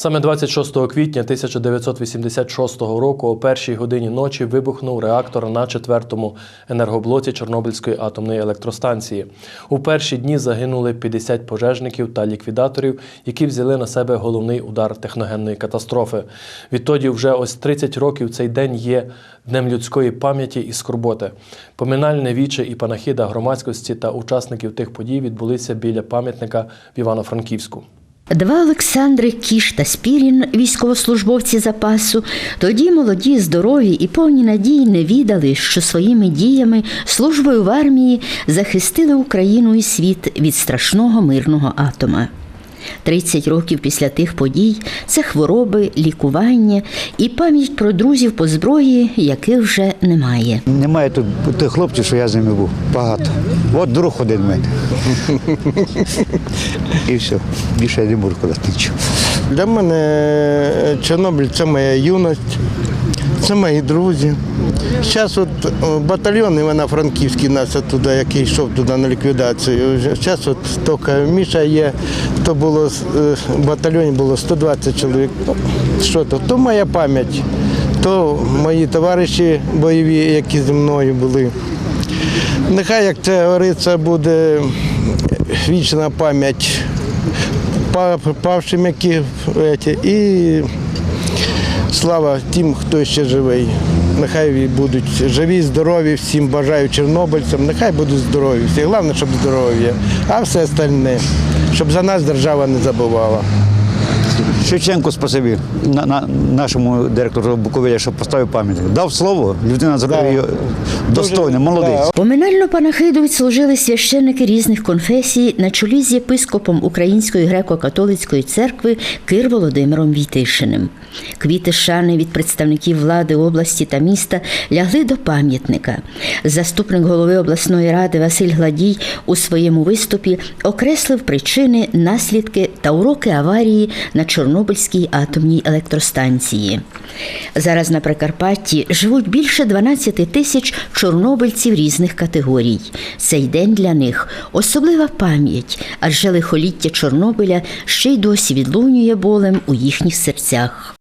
Саме 26 квітня 1986 року о першій годині ночі вибухнув реактор на четвертому енергоблоці Чорнобильської атомної електростанції. У перші дні загинули 50 пожежників та ліквідаторів, які взяли на себе головний удар техногенної катастрофи. Відтоді вже ось 30 років цей день є днем людської пам'яті і скорботи. Поминальне віче і панахіда громадськості та учасників тих подій відбулися біля пам'ятника в Івано-Франківську. Два Олександри Кіш та Спірін, військовослужбовці запасу, тоді молоді, здорові і повні надії не відали, що своїми діями, службою в армії захистили Україну і світ від страшного мирного атома. 30 років після тих подій це хвороби, лікування і пам'ять про друзів по зброї, яких вже немає. Немає тут тих хлопців, що я з ними був. Багато. От друг один мене. І все. Більше я не можу казати нічого. Для мене Чорнобиль це моя юність, це мої друзі. Зараз от батальйон Івано-Франківський нас туди, який йшов туди на ліквідацію. Зараз от тільки Міша є, то було е, в батальйоні було 120 чоловік. Що то? То моя пам'ять, то мої товариші бойові, які зі мною були. Нехай, як це говориться, буде вічна пам'ять па- павшим, які і слава тим, хто ще живий. Нехай будуть живі, здорові, всім бажаю чорнобильцям, нехай будуть здорові. Всі. Головне, щоб здоров'я, а все остальне, щоб за нас держава не забувала. Шевченко спасибі на, на, нашому директору Буковеля, що поставив пам'ятник. Дав слово, людина зробила Да. її достойно, молодець. Да. Поминальну панахиду відслужили священники різних конфесій на чолі з єпископом Української греко-католицької церкви Кир Володимиром Війтишиним. Квіти шани від представників влади області та міста лягли до пам'ятника. Заступник голови обласної ради Василь Гладій у своєму виступі окреслив причини, наслідки та уроки аварії на Чорнобильській атомній електростанції. Зараз на Прикарпатті живуть більше 12 тисяч чорнобильців різних категорій. Цей день для них особлива пам'ять, адже лихоліття Чорнобиля ще й досі відлунює болем у їхніх серцях.